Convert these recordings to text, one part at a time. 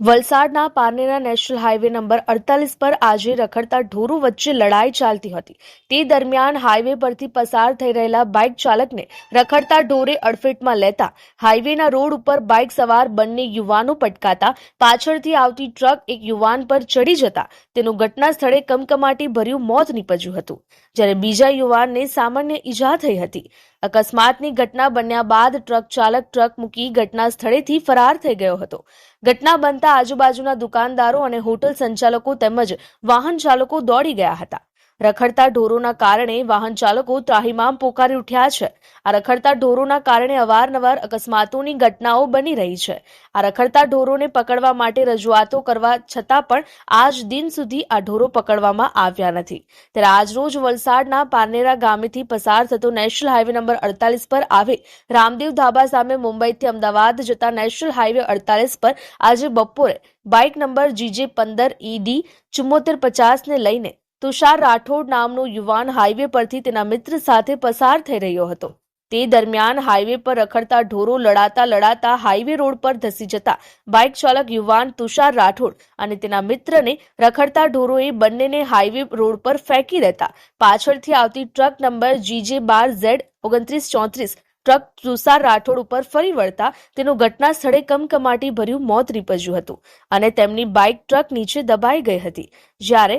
વલસાડના Parnera national highway number અડતાલીસ પર આજે રખડતા ઢોરો વચ્ચે લડાઈ ચાલતી હતી. તે દરમિયાન હાઈવે પરથી પસાર થઈ રહેલા બાઇક ચાલકને રખડતા ઢોરે અડફેટમાં લેતા હાઈવેના રોડ ઉપર બાઇક સવાર બંને યુવાનો પટકાતા પાછળથી આવતી ટ્રક એક યુવાન પર ચડી જતા તેનું ઘટના સ્થળે કમકમાટી ભર્યું મોત નીપજ્યું હતું. જ્યારે બીજા યુવાનને સામાન્ય ઈજા થઈ હતી. અકસ્માતની ઘટના બન્યા બાદ ટ્રક ચાલક ટ્રક મૂકી ઘટના સ્થળેથી ફરાર થઈ ગયો હતો. ઘટના બનતા આજુબાજુના દુકાનદારો અને હોટલ સંચાલકો તેમજ વાહન ચાલકો દોડી ગયા હતા. રખડતા ઢોરોના કારણે વાહન ચાલકો ત્રાહિમામ પોકારી ઉઠ્યા છે. આ રખડતા ઢોરોના કારણે અવારનવાર અકસ્માતોની ઘટનાઓ બની રહી છે. આ રખડતા ઢોરોને પકડવા માટે રજૂઆતો કરવા છતાં પણ આજ દિન સુધી આ ઢોરો પકડવામાં આવ્યા નથી. ત્યારે આજરોજ વલસાડના પારનેરા ગામેથી પસાર થતો નેશનલ હાઈવે નંબર અડતાલીસ પર આવે રામદેવ ધાબા સામે મુંબઈથી અમદાવાદ જતા નેશનલ હાઈવે અડતાલીસ પર આજે બપોરે બાઇક નંબર જીજે પંદર ઈડી ચુમ્મોતેર પચાસને લઈને તુષાર રાઠોડ નામનો યુવાન હાઈવે પરથી તેના મિત્ર સાથે પસાર થઈ રહ્યો હતો. તે દરમિયાન હાઈવે પર રખડતા ઢોરો લડાતા લડાતા હાઈવે રોડ પર ધસી જતા બાઇક ચાલક યુવાન તુષાર રાઠોડ અને તેના મિત્રને રખડતા ઢોરોએ બંનેને હાઈવે રોડ પર ફેંકી દેતા. પાછળથી આવતી ટ્રક નંબર જીજે બાર ઝેડ ઓગણત્રીસ ચોત્રીસ ટ્રક તુષાર રાઠોડ ઉપર ફરી વળતા તેનું ઘટના સ્થળે કમકમાટી ભર્યું મોત નીપજ્યું હતું અને તેમની બાઇક ટ્રક નીચે દબાઈ ગઈ હતી. જ્યારે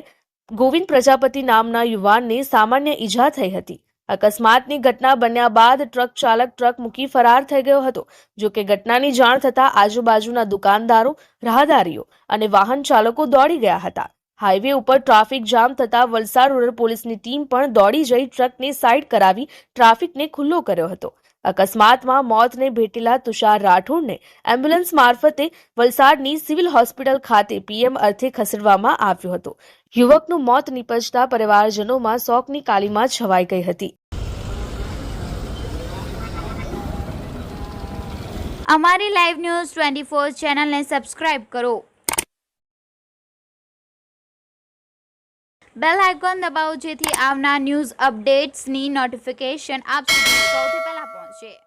ગોવિંદ પ્રજાપતિ નામના યુવાનને સામાન્ય ઈજા થઈ હતી. અકસ્માતની ઘટના બન્યા બાદ ટ્રક ચાલક ટ્રક મૂકી ફરાર થઈ ગયો હતો. જો કે ઘટનાની જાણ થતાં આજુબાજુના દુકાનદારો, રાહદારીઓ અને વાહન ચાલકો દોડી ગયા હતા. હાઈવે ઉપર ટ્રાફિક જામ થતાં વલસાડ રૂરલ પોલીસની ટીમ પણ દોડી જઈ ટ્રકને સાઈડ કરાવી ટ્રાફિકને ખુલ્લો કર્યો હતો. અકસ્માતમાં મોતને ભેટેલા તુષાર રાઠોડને એમ્બ્યુલન્સ મારફતે વલસાડની સિવિલ હોસ્પિટલ ખાતે પીએમ અર્થે ખસેડવામાં આવ્યો હતો. યુવકનું મોત નીપજતા પરિવારજનોમાં શોકની કાલીમાં છવાઈ ગઈ હતી. અમારી લાઈવ ન્યૂઝ ટ્વેન્ટી ફોર ચેનલને સબસ્ક્રાઇબ કરો. બેલ આઇકોન દબાવો જેથી આવનાર ન્યૂઝ અપડેટ્સની નોટિફિકેશન આપ સૌથી પહેલા shit.